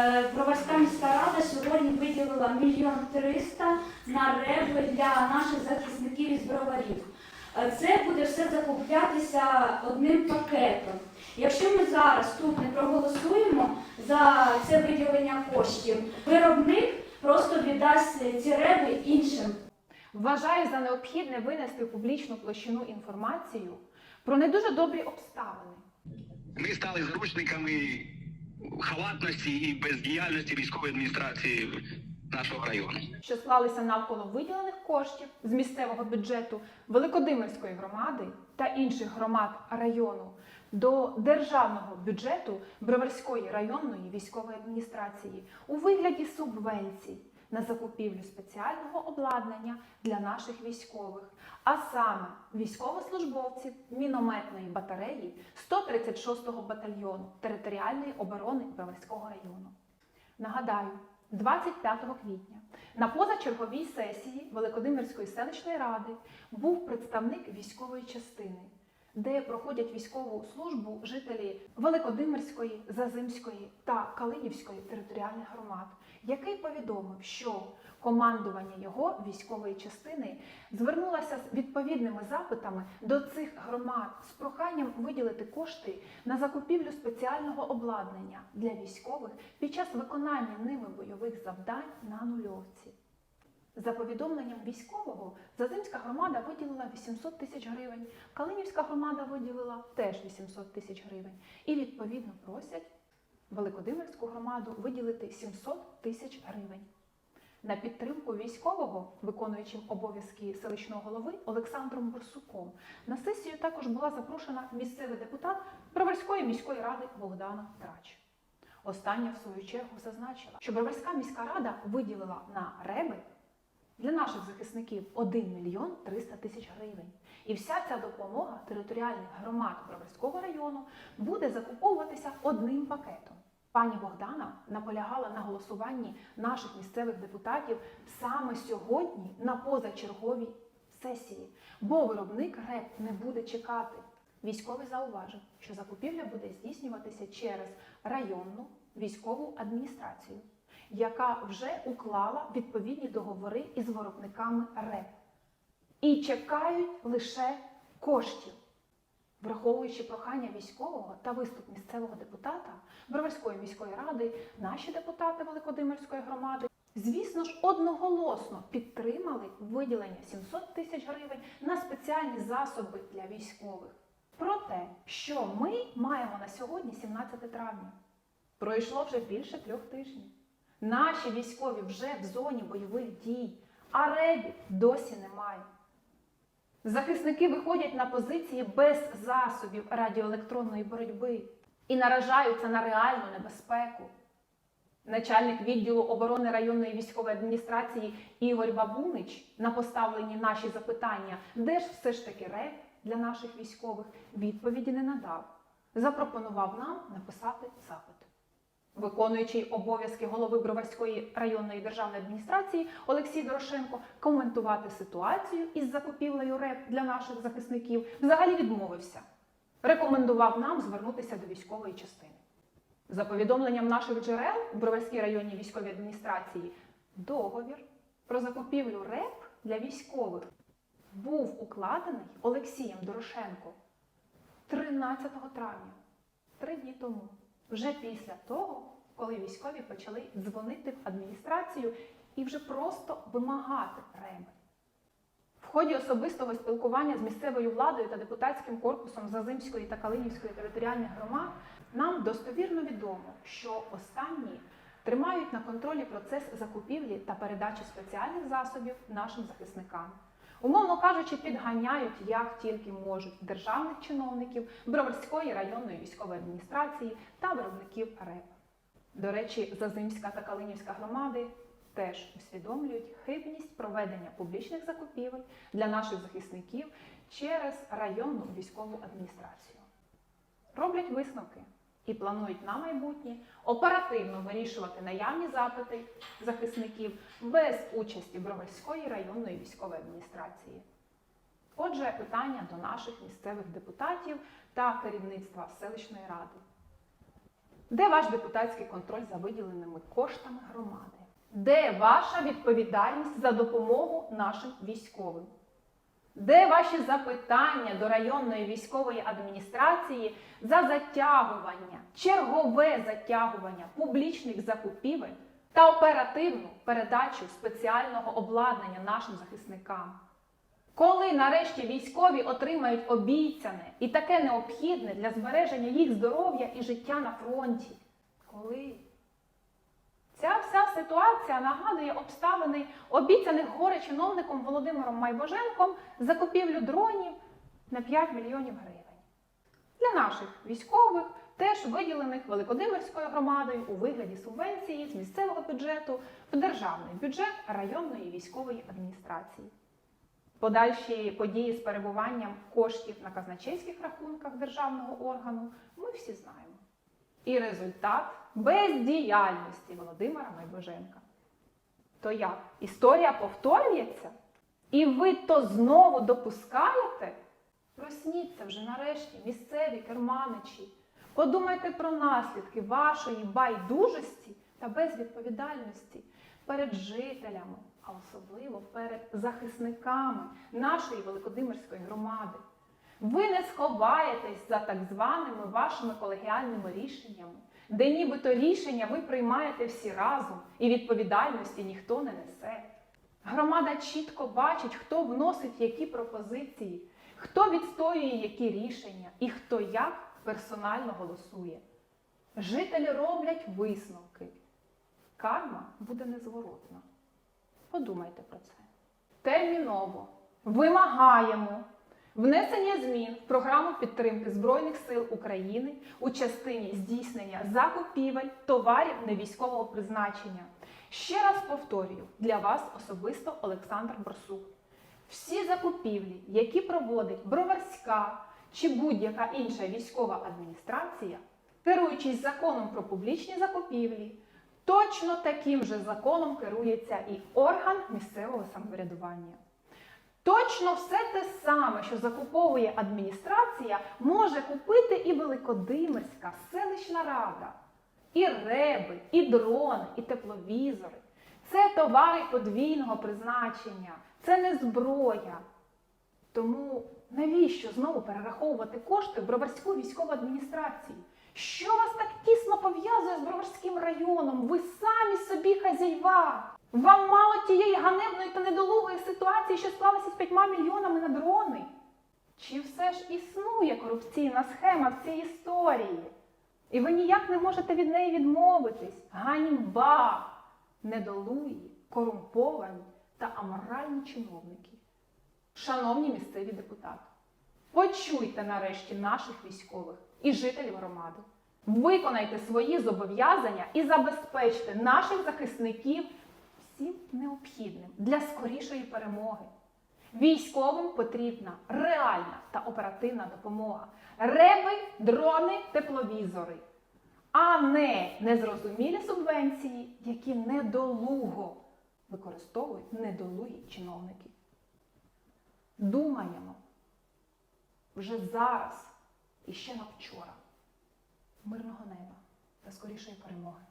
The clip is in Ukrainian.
Е, Броварська міська рада сьогодні виділила мільйон триста на реби для наших захисників із броварів. Е, Це буде все закуплятися одним пакетом. Якщо ми зараз тут не проголосуємо за це виділення коштів, виробник просто віддасть ці реби іншим Вважаю за необхідне винести в публічну площину інформацію про не дуже добрі обставини, Ми стали зручниками халатності і бездіяльності військової адміністрації нашого району. що склалися навколо виділених коштів з місцевого бюджету Великодимирської громади та інших громад району до державного бюджету Броварської районної військової адміністрації у вигляді субвенцій на закупівлю спеціального обладнання для наших військових, а саме військовослужбовців мінометної батареї 136-го батальйону територіальної оборони Броварського району. Нагадаю, 25 квітня на позачерговій сесії Великодимирської селищної ради був представник військової частини, де проходять військову службу жителі Великодимирської, Зазимської та Калинівської територіальних громад, який повідомив, що командування його військової частини звернулося з відповідними запитами до цих громад з проханням виділити кошти на закупівлю спеціального обладнання для військових під час виконання ними бойових завдань на нульовці. За повідомленням військового, Зазимська громада виділила 800 тисяч гривень, Калинівська громада виділила теж 800 тисяч гривень. І відповідно просять Великодимирську громаду виділити 700 тисяч гривень. На підтримку військового, виконуючим обов'язки селищного голови Олександром Борсуком, на сесію також була запрошена місцевий депутат Броварської міської ради Богдана Трач. Остання, в свою чергу, зазначила, що Броварська міська рада виділила на реби для наших захисників 1 мільйон 300 тисяч гривень. І вся ця допомога територіальних громад Броварського району буде закуповуватися одним пакетом. Пані Богдана наполягала на голосуванні наших місцевих депутатів саме сьогодні на позачерговій сесії, бо виробник РЕП не буде чекати. Військовий зауважив, що закупівля буде здійснюватися через районну військову адміністрацію, яка вже уклала відповідні договори із виробниками РЕП і чекають лише коштів. Враховуючи прохання військового та виступ місцевого депутата Броварської міської ради, наші депутати Великодимирської громади, звісно ж, одноголосно підтримали виділення 700 тисяч гривень на спеціальні засоби для військових. Про те, що ми маємо на сьогодні, 17 травня, пройшло вже більше трьох тижнів. Наші військові вже в зоні бойових дій, а ребів досі немає. Захисники виходять на позиції без засобів радіоелектронної боротьби і наражаються на реальну небезпеку. Начальник відділу оборони районної військової адміністрації Ігор Бабунич на поставлені наші запитання, де ж все ж таки РЕП для наших військових, відповіді не надав. Запропонував нам написати запит. Виконуючий обов'язки голови Броварської районної державної адміністрації Олексій Дорошенко коментувати ситуацію із закупівлею РЕП для наших захисників взагалі відмовився. Рекомендував нам звернутися до військової частини. За повідомленням наших джерел в Броварській районній військовій адміністрації, договір про закупівлю РЕП для військових був укладений Олексієм Дорошенко 13 травня, три дні тому, вже після того, коли військові почали дзвонити в адміністрацію і вже просто вимагати реби. В ході особистого спілкування з місцевою владою та депутатським корпусом Зазимської та Калинівської територіальних громад нам достовірно відомо, що останні тримають на контролі процес закупівлі та передачі спеціальних засобів нашим захисникам. Умовно кажучи, підганяють як тільки можуть державних чиновників Броварської районної військової адміністрації та виробників РЕП. До речі, Зазимська та Калинівська громади теж усвідомлюють хибність проведення публічних закупівель для наших захисників через районну військову адміністрацію. Роблять висновки і планують на майбутнє оперативно вирішувати наявні запити захисників без участі Броварської районної військової адміністрації. Отже, питання до наших місцевих депутатів та керівництва селищної ради. Де ваш депутатський контроль за виділеними коштами громади? Де ваша відповідальність за допомогу нашим військовим? Де ваші запитання до районної військової адміністрації за затягування, чергове затягування публічних закупівель та оперативну передачу спеціального обладнання нашим захисникам? Коли нарешті військові отримають обіцяне і таке необхідне для збереження їх здоров'я і життя на фронті? Коли? Ця вся ситуація нагадує обставини обіцяних горе чиновником Володимиром Майбоженком закупівлю дронів на 5 мільйонів гривень. Для наших військових, теж виділених Великодимирською громадою у вигляді субвенції з місцевого бюджету в державний бюджет районної військової адміністрації. Подальші події з перебуванням коштів на казначейських рахунках державного органу ми всі знаємо. І результат бездіяльності Володимира Майбоженка. То як? Історія повторюється? І ви то знову допускаєте? Просніться вже нарешті, місцеві керманичі. Подумайте про наслідки вашої байдужості та безвідповідальності перед жителями, а особливо перед захисниками нашої Великодимирської громади. Ви не сховаєтесь за так званими вашими колегіальними рішеннями, де нібито рішення ви приймаєте всі разом і відповідальності ніхто не несе. Громада чітко бачить, хто вносить які пропозиції, хто відстоює які рішення і хто як персонально голосує. Жителі роблять висновки. Карма буде незворотна. Подумайте про це. Терміново вимагаємо внесення змін в програму підтримки Збройних сил України у частині здійснення закупівель товарів невійськового призначення. Ще раз повторюю для вас особисто Олександр Борсук. Всі закупівлі, які проводить Броварська чи будь-яка інша військова адміністрація, керуючись законом про публічні закупівлі, точно таким же законом керується і орган місцевого самоврядування. Точно все те саме, що закуповує адміністрація, може купити і Великодимирська селищна рада, і реби, і дрони, і тепловізори. Це товари подвійного призначення, це не зброя. Тому навіщо знову перераховувати кошти в Броварську військову адміністрацію? Що вас так тісно пов'язує з Броварським районом? Ви самі собі хазяйва. Вам мало тієї ганебної та недолугої ситуації, що склалася з п'ятьма мільйонами на дрони? Чи все ж існує корупційна схема в цій історії? І ви ніяк не можете від неї відмовитись. Ганьба! Недолугі, корумповані та аморальні чиновники. Шановні місцеві депутати, почуйте нарешті наших військових і жителів громади. Виконайте свої зобов'язання і забезпечте наших захисників всім необхідним для скорішої перемоги. Військовим потрібна реальна та оперативна допомога. Реби, дрони, тепловізори, а не незрозумілі субвенції, які недолуго використовують недолугі чиновники. Думаємо вже зараз і ще на вчора. Мирного неба та скорішої перемоги.